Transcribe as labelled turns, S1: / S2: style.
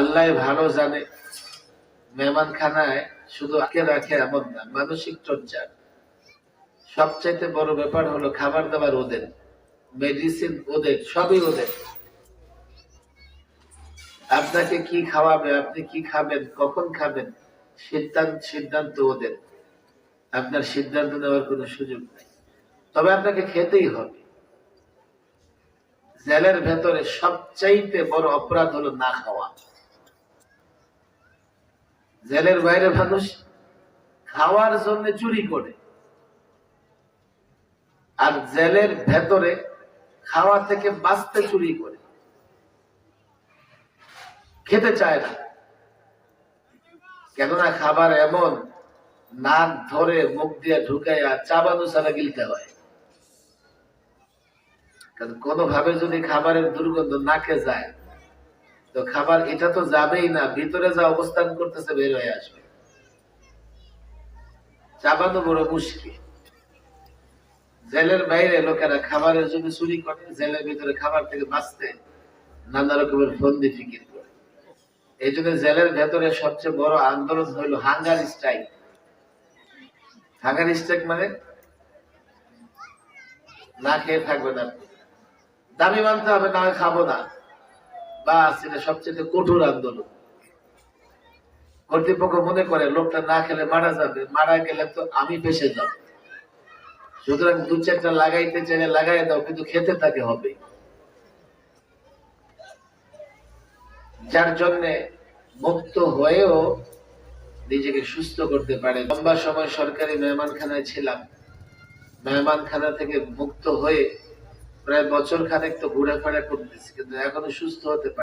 S1: আল্লাহ ভালো জানে। মেহমানখানায় শুধু আকে রাখে এমন না, মানসিক চর্চা। সবচাইতে বড় ব্যাপার হলো খাবার দাবার ওদের মেডিসিন ওদের, সবই ওদের। আপনাকে কি খাওয়াবে, আপনি কি খাবেন, কখন খাবেন, সিদ্ধান্ত সিদ্ধান্ত ওদের। আপনার সিদ্ধান্ত নেওয়ার কোনো সুযোগ নেই। তবে আপনাকে খেতেই হবে। জেলের ভেতরে সবচাইতে বড় অপরাধ হলো না খাওয়া। জেলের বাইরে মানুষ খাওয়ার জন্য চুরি করে। আর জেলের ভেতরে খাওয়া থেকে বাঁচতে চুরি করে। খেতে চায় না। কেননা খাবার এমন, নাক ধরে মুখ দিয়ে ঢুকাইয়া চাবানো ছাড়া গিলতে হয়। কারণ কোনোভাবে যদি খাবারের দুর্গন্ধ নাকে যায় তো খাবার, এটা তো যাবেই না। ভিতরে যা অবস্থান করতেছে বের হয়ে আসবে। চাবানো বড় মুশকিল। জেলের বাইরে লোকেরা খাবারের জন্য চুরি করে, জেলের ভিতরে খাবার থেকে বাঁচতে নানা রকমের ফন্দি ফিকির করে। এই জন্য জেলের ভেতরে সবচেয়ে বড় আন্দোলন হইল হাঙ্গার স্ট্রাইক। হাঙ্গার স্ট্রাইক মানে? না খেয়ে থাকবে না দামি মানতে হবে, না খাব না। বা সেটা সবচেয়ে কঠোর আন্দোলন। কর্তৃপক্ষ মনে করে, লোকটা না খেলে মারা যাবে, মারা গেলে তো আমি ফেসে যাব। সুতরাং দু চারটা লাগাইতে চাইলে লাগাই দাও, কিন্তু খেতে তাকে হবে। যার জন্য মুক্ত হয়েও নিজেকে সুস্থ করতে পারে। লম্বা সময় সরকারি মেহমানখানায় ছিলাম। মেহমানখানা থেকে মুক্ত হয়ে প্রায় বছর খানেক তো ঘুরে ফেরা করতেছি কিন্তু এখনও সুস্থ হতে পারি